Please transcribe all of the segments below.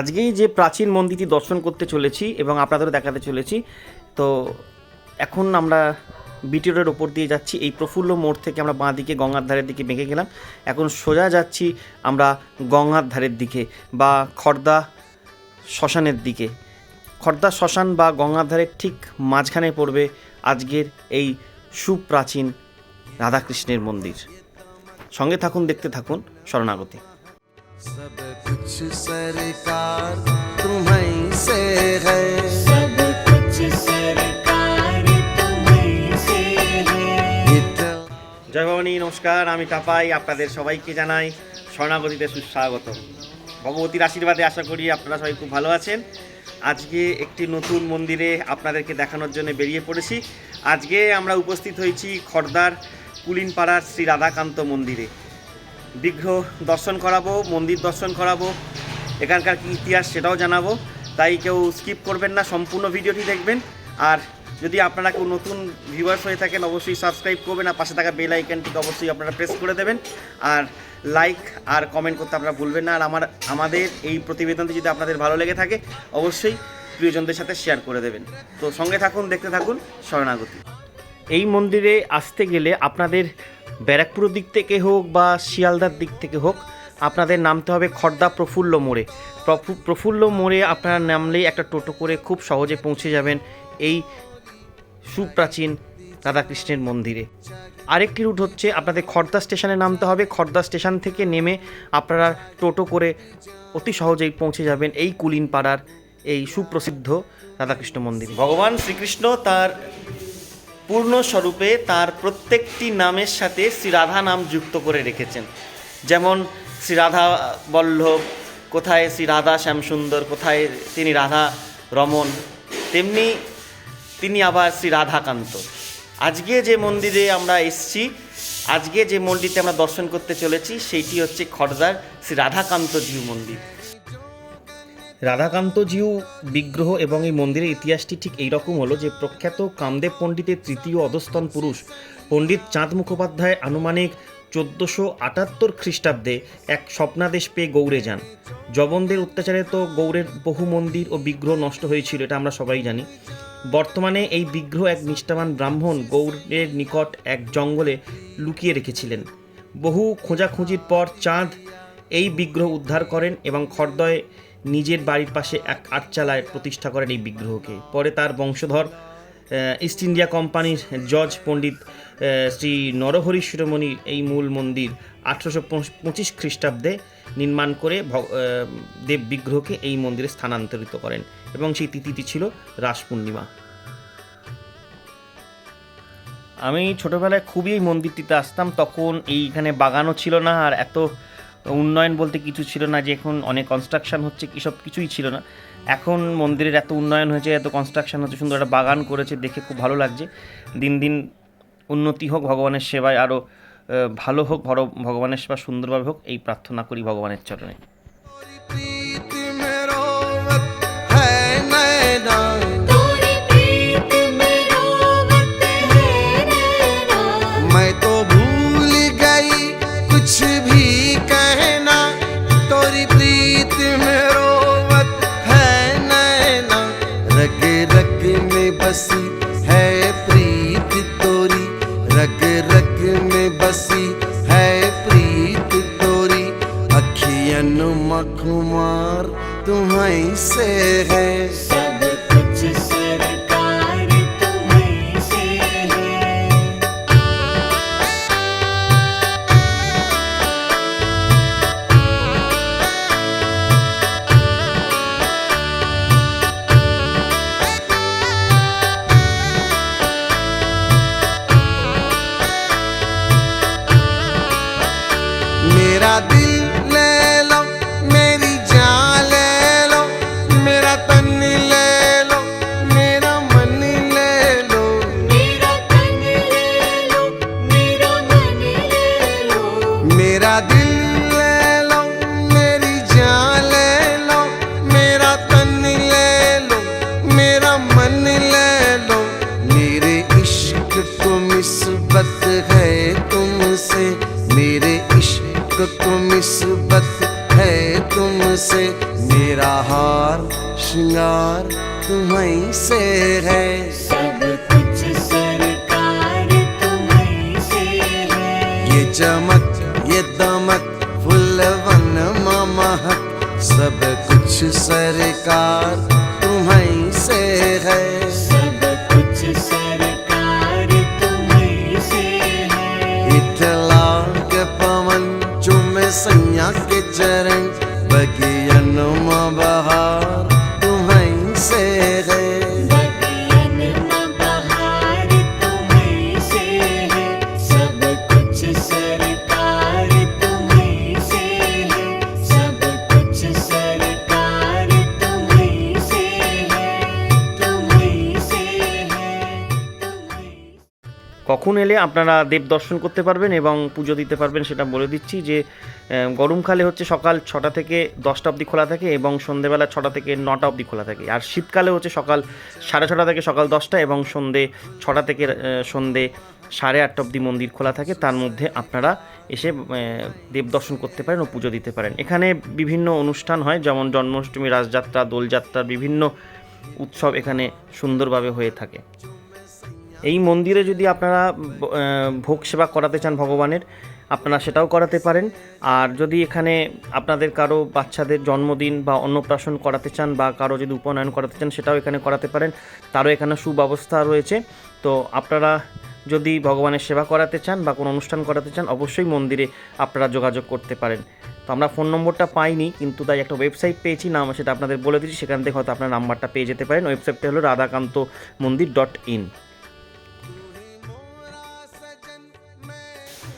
আজকেই যে প্রাচীন মন্দিরটি দর্শন করতে চলেছি এবং আপনাদেরও দেখাতে চলেছি, তো এখন আমরা বিটি রোডের ওপর দিয়ে যাচ্ছি। এই প্রফুল্ল মোড় থেকে আমরা বাঁ দিকে গঙ্গার ধারের দিকে বেঁকে গেলাম। এখন সোজা যাচ্ছি আমরা গঙ্গার ধারের দিকে বা খর্দা শ্মশানের দিকে। খর্দা শ্মশান বা গঙ্গার ধারের ঠিক মাঝখানে পড়বে আজকের এই সুপ্রাচীন রাধাকৃষ্ণের মন্দির। সঙ্গে থাকুন, দেখতে থাকুন, শরণাগতি। सरकार तुम्हीं से है सब कुछ सरकार तुम्हीं से है इतना জয় ভবানী নমস্কার আমি টাপাই আপনাদের সবাইকে জানাই শরণাগতিতে সুস্বাগত ভগবতীর আশীর্বাদে আশা করি আপনারা সবাই খুব ভালো আছেন আজকে একটি নতুন মন্দিরে আপনাদেরকে দেখানোর জন্য বেরিয়ে পড়েছি আজকে আমরা উপস্থিত হয়েছি খর্দার কুলিনপাড়ার শ্রী রাধাকান্ত মন্দিরে বিগ্রহ দর্শন করাবো, মন্দির দর্শন করাবো, এখানকার কী ইতিহাস সেটাও জানাব। তাই কেউ স্কিপ করবেন না, সম্পূর্ণ ভিডিওটি দেখবেন। আর যদি আপনারা কেউ নতুন ভিউয়ার্স হয়ে থাকেন, অবশ্যই সাবস্ক্রাইব করবেন আর পাশে থাকা বেল আইকনটিকে অবশ্যই আপনারা প্রেস করে দেবেন। আর লাইক আর কমেন্ট করতে আপনারা ভুলবেন না। আর আমার, আমাদের এই প্রতিবেদনটি যদি আপনাদের ভালো লেগে থাকে, অবশ্যই প্রিয়জনদের সাথে শেয়ার করে দেবেন। তো সঙ্গে থাকুন, দেখতে থাকুন, শরণাগতি। এই মন্দিরে আসতে গেলে আপনাদের ব্যারাকপুরের দিক থেকে হোক বা শিয়ালদার দিক থেকে হোক, আপনাদের নামতে হবে খর্দা প্রফুল্ল মোড়ে। প্রফু- প্রফুল্ল মোড়ে আপনারা নামলেই একটা টোটো করে খুব সহজে পৌঁছে যাবেন এই সুপ্রাচীন রাধাকৃষ্ণের মন্দিরে। আরেকটি রুট হচ্ছে আপনাদের খর্দা স্টেশনে নামতে হবে। খর্দা স্টেশন থেকে নেমে আপনারা টোটো করে অতি সহজেই পৌঁছে যাবেন এই কুলিন পাড়ার এই সুপ্রসিদ্ধ রাধাকৃষ্ণ মন্দির। ভগবান শ্রীকৃষ্ণ তার পূর্ণ স্বরূপে তার প্রত্যেকটি নামের সাথে শ্রী রাধা নাম যুক্ত করে রেখেছেন। যেমন শ্রী রাধা বল্লভ, কোথায় শ্রী রাধা শ্যামসুন্দর, কোথায় তিনি রাধা রমন তেমনি তিনি আবার শ্রী রাধাকান্ত আজকে যে মন্দিরে আমরা এসছি, আজকে যে মন্দিরটি আমরা দর্শন করতে চলেছি, সেইটি হচ্ছে খড়দার শ্রী রাধাকান্ত জিউ মন্দির। রাধাকান্তজিউ বিগ্রহ এবং এই মন্দিরের ইতিহাসটি ঠিক এইরকম হলো যে প্রখ্যাত কামদেব পণ্ডিতের তৃতীয় অধস্তন পুরুষ পণ্ডিত চাঁদ মুখোপাধ্যায় আনুমানিক চোদ্দোশো আটাত্তর খ্রিস্টাব্দে এক স্বপ্নাদেশ পেয়ে গৌড়ে যান। জবনদের অত্যাচারে তো গৌড়ের বহু মন্দির ও বিগ্রহ নষ্ট হয়েছিল, এটা আমরা সবাই জানি। বর্তমানে এই বিগ্রহ এক নিষ্ঠাবান ব্রাহ্মণ গৌড়ের নিকট এক জঙ্গলে লুকিয়ে রেখেছিলেন। বহু খোঁজাখুঁজির পর চাঁদ এই বিগ্রহ উদ্ধার করেন এবং খর্দয়ে নিজের বাড়ির পাশে এক আটচালায় প্রতিষ্ঠা করেন এই বিগ্রহকে। পরে তার বংশধর ইস্ট ইন্ডিয়া কোম্পানির জজ পণ্ডিত শ্রী নরহরি শিরোমণির এই মূল মন্দির আঠেরোশো পঁচিশ খ্রিস্টাব্দে নির্মাণ করে দেব বিগ্রহকে এই মন্দিরে স্থানান্তরিত করেন এবং সেই তিথিটি ছিল রাস পূর্ণিমা। আমি ছোটোবেলায় খুবই এই মন্দিরটিতে আসতাম, তখন এইখানে বাগানও ছিল না আর এত উন্নয়ন বলতে কিছু ছিল না, যে এখন অনেক কনস্ট্রাকশন হচ্ছে, কি সব কিছুই ছিল না। এখন মন্দিরের এত উন্নয়ন হয়েছে, এত কনস্ট্রাকশন হচ্ছে, সুন্দর একটা বাগান করেছে, দেখে খুব ভালো লাগছে। দিন দিন উন্নতি হোক, ভগবানের সেবায় আরও ভালো হোক ভগবানের সেবা সুন্দরভাবে হোক, এই প্রার্থনা করি ভগবানের চরণে। मखुमार तुम्हीं से है। सब कुछ सरकार तुम्हीं से है। मेरा दिल मेरा दिल ले लो मेरी जान ले लो मेरा तन ले लो मेरा मन ले लो। मेरे इश्क को निस्बत है तुमसे मेरे इश्क को निस्बत है तुमसे तुमसे मेरा हार श्रृंगार तुम्हीं से है। सब कुछ सरकार तुम्हीं से है। ये चमक सरकार तुम्हें से है। सब कुछ सरकार तुम्हें से है। इतला के पवन चुमे सैया के चरण बगियन কখন এলে আপনারা দেব দর্শন করতে পারবেন এবং পুজো দিতে পারবেন সেটা বলে দিচ্ছি যে গরমকালে হচ্ছে সকাল ছটা থেকে দশটা অবধি খোলা থাকে এবং সন্ধেবেলা ছটা থেকে নটা অবধি খোলা থাকে। আর শীতকালে হচ্ছে সকাল সাড়ে ছটা থেকে সকাল দশটা এবং সন্ধে ছটা থেকে সন্ধে সাড়ে আটটা অবধি মন্দির খোলা থাকে। তার মধ্যে আপনারা এসে দেব দর্শন করতে পারেন ও পুজো দিতে পারেন। এখানে বিভিন্ন অনুষ্ঠান হয়, যেমন জন্মাষ্টমী রাসযাত্রা দোলযাত্রা, বিভিন্ন উৎসব এখানে সুন্দরভাবে হয়ে থাকে। এই মন্দিরে যদি আপনারা ভোগ সেবা করাতে চান ভগবানের, আপনারা সেটাও করাতে পারেন। আর যদি এখানে আপনাদের কারও বাচ্চাদের জন্মদিন বা অন্নপ্রাশন করাতে চান বা কারও যদি উপনয়ন করাতে চান, সেটাও এখানে করাতে পারেন। তারও এখানে সুব্যবস্থা রয়েছে। তো আপনারা যদি ভগবানের সেবা করাতে চান বা কোনো অনুষ্ঠান করাতে চান, অবশ্যই মন্দিরে আপনারা যোগাযোগ করতে পারেন। তো আমরা ফোন নম্বরটা পাইনি, কিন্তু তাই একটা ওয়েবসাইট পেয়েছি, নাম সেটা আপনাদের বলে দিচ্ছি সেখান থেকে হয়তো আপনার নাম্বারটা পেয়ে যেতে পারেন। ওয়েবসাইটটা হলো রাধাকান্ত মন্দির ডট ইন।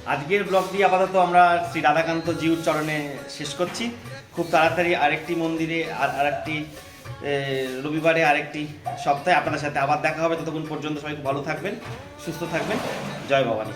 আজকের ব্লগটি আপাতত আমরা শ্রী রাধাকান্ত জিউর চরণে শেষ করছি। খুব তাড়াতাড়ি আরেকটি মন্দিরে আর আরেকটি রবিবারে আরেকটি সপ্তাহে আপনাদের সাথে আবার দেখা হবে। ততক্ষণ পর্যন্ত সবাই ভালো থাকবেন, সুস্থ থাকবেন। জয় ভবানী।